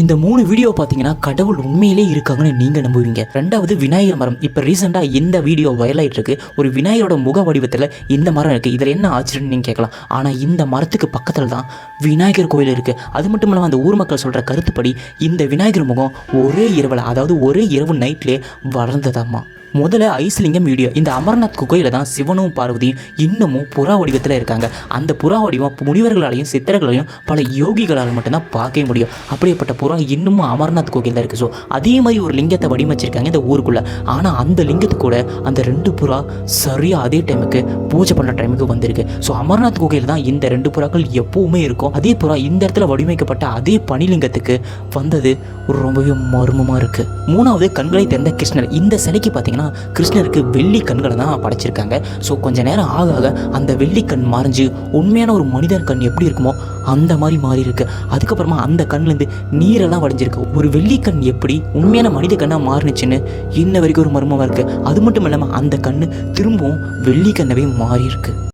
இந்த மூணு வீடியோ பார்த்தீங்கன்னா கடவுள் உண்மையிலே இருக்காங்கன்னு நீங்கள் நம்புவீங்க. ரெண்டாவது விநாயகர் மரம். இப்போ ரீசெண்டாக இந்த வீடியோ வைரலாயிட்டு இருக்கு ஒரு விநாயகரோட முக வடிவத்தில் இந்த மரம் இருக்குது இதில் என்ன ஆச்சரியம்னு நீங்கள் கேட்கலாம். ஆனால் இந்த மரத்துக்கு பக்கத்தில் தான் விநாயகர் கோயில் இருக்குது அது மட்டும் இல்லாமல் அந்த ஊர் மக்கள் சொல்கிற கருத்துப்படி இந்த விநாயகர் முகம் ஒரே இரவில் அதாவது ஒரே இரவு நைட்லேயே வளர்ந்ததாம்மா. முதல்ல ஐஸ்லிங்கம் வீடியோ. இந்த அமர்நாத் குகையில் தான் சிவனும் பார்வதியும் இன்னமும் புறா வடிவத்தில் இருக்காங்க. அந்த புறா வடிவம் முனிவர்களாலையும் சித்தர்களாலையும் பல யோகிகளால் மட்டும்தான் பார்க்க முடியும். அப்படிப்பட்ட புறா இன்னமும் அமர்நாத் குகையில் தான் இருக்குது ஸோ அதே மாதிரி ஒரு லிங்கத்தை வடிவமைச்சிருக்காங்க இந்த ஊருக்குள்ளே. ஆனால் அந்த லிங்கத்து கூட அந்த ரெண்டு புறா சரியாக அதே டைமுக்கு பூஜை பண்ணுற டைமுக்கு வந்திருக்கு. ஸோ அமர்நாத் குகையில் தான் இந்த ரெண்டு புறாக்கள் எப்பவுமே இருக்கும். அதே புறா இந்த இடத்துல வடிவமைக்கப்பட்ட அதே பனிலிங்கத்துக்கு வந்தது ரொம்பவே மர்மமாக இருக்குது மூணாவது கண்களை திறந்த கிருஷ்ணர். இந்த சிலைக்கு பார்த்தீங்கன்னா கிருஷ்ணருக்கு வெள்ளி கண்களை தான் படைச்சிருக்காங்க. ஸோ கொஞ்ச நேரம் ஆக ஆக அந்த வெள்ளி கண் மறைஞ்சு உண்மையான ஒரு மனிதன் கண் எப்படி இருக்குமோ அந்த மாதிரி மாறி இருக்கு அதுக்கப்புறமா அந்த கண்லேருந்து நீரெல்லாம் வடைஞ்சிருக்கு. ஒரு வெள்ளி கண் எப்படி உண்மையான மனித கண்ணாக மாறினுச்சுன்னு இன்ன வரைக்கும் ஒரு மர்மமாக இருக்குது அது மட்டும் இல்லாமல் அந்த கண் திரும்பவும் வெள்ளி கண்ணவே மாறி இருக்கு